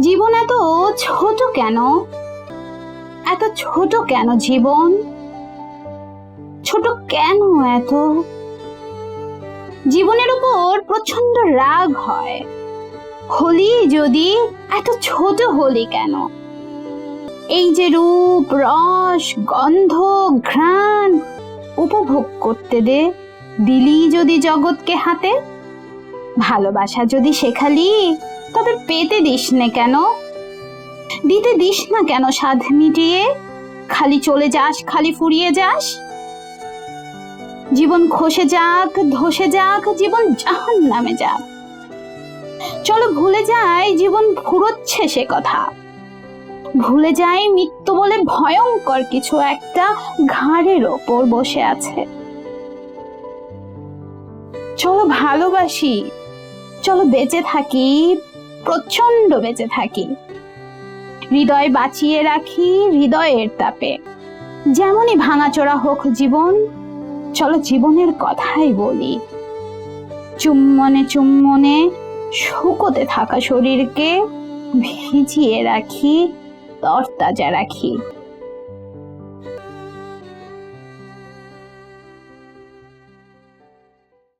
জীবন এত ছোট কেন? এত ছোট কেন জীবন? ছোট কেন এত? জীবনের উপর প্রচণ্ড রাগ হয়। হোলি যদি এত ছোট হোলি কেন? এই যে রূপ, রস, গন্ধ, ঘ্রাণ উপভোগ করতে দে। দিলি যদি জগৎকে হাতে, ভালোবাসা যদি শেখালি তবে পেতে দিস নে কেন? দিতে দিস না কেন সাধ মিটিয়ে? খালি চলে যাস, খালি ফুরিয়ে যাস? জীবন খসে যাক, ধসে যাক, জীবন জাহান নামে যাক। চলো ভুলে যাই জীবন ফুরোচ্ছে সে কথা। ভুলে যাই মৃত্যু বলে ভয়ঙ্কর কিছু একটা ঘাড়ের ওপর বসে আছে। চলো ভালোবাসি, চলো বেঁচে থাকি প্রচণ্ড বেঁচে থাকি। হৃদয় বাঁচিয়ে রাখি হৃদয়ের তাপে। যেমনই ভাঙাচোরা হোক জীবন, চলো জীবনের কথাই বলি। চুম্বনে চুম্বনে শুকোতে থাকা শরীরকে ভিজিয়ে রাখি, তরতাজা রাখি।